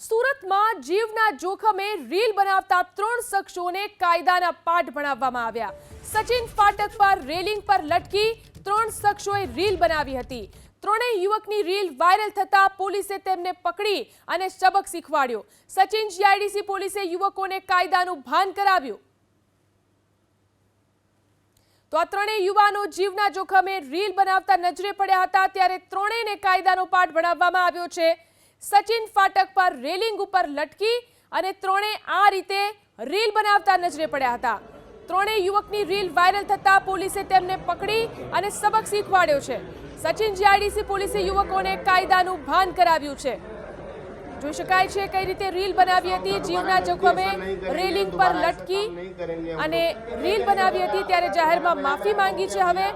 સુરતમાં જીવના જોખમે રીલ બનાવતા ત્રણ શખ્સોને કાયદાના પાઠ ભણાવવામાં આવ્યા. સચિન ફાટક પર રેલિંગ પર લટકી ત્રણ શખ્સોએ રીલ બનાવી હતી. ત્રણેય યુવકની રીલ વાયરલ થતા પોલીસે તેમને પકડી અને સબક શીખવાડ્યો. સચિન જીઆઈડીસી પોલીસે યુવકોને કાયદાનું ભાન કરાવ્યું. તો આ ત્રણેય યુવાનો જીવના જોખમે રીલ બનાવતા નજરે પડ્યા હતા, ત્યારે ત્રણેયને કાયદાનો પાઠ ભણાવવામાં આવ્યો છે. સચિન ફાટક પર રેલિંગ ઉપર લટકી અને ત્રણે આ રીતે રીલ બનાવતા નજરે પડ્યા હતા. ત્રણેય યુવકની રીલ વાયરલ થતા પોલીસે તેમને પકડી અને સબક શીખવાડ્યો છે. સચિન જીઆઈડીસી પોલીસે યુવકોને કાયદાનું ભાન કરાવ્યું છે. જોઈ શકાય છે કઈ રીતે રીલ બનાવી હતી. જીવના જોખમે રેલિંગ પર લટકી અને રીલ બનાવી હતી ત્યારે જાહેરમાં માફી માંગી છે હવે.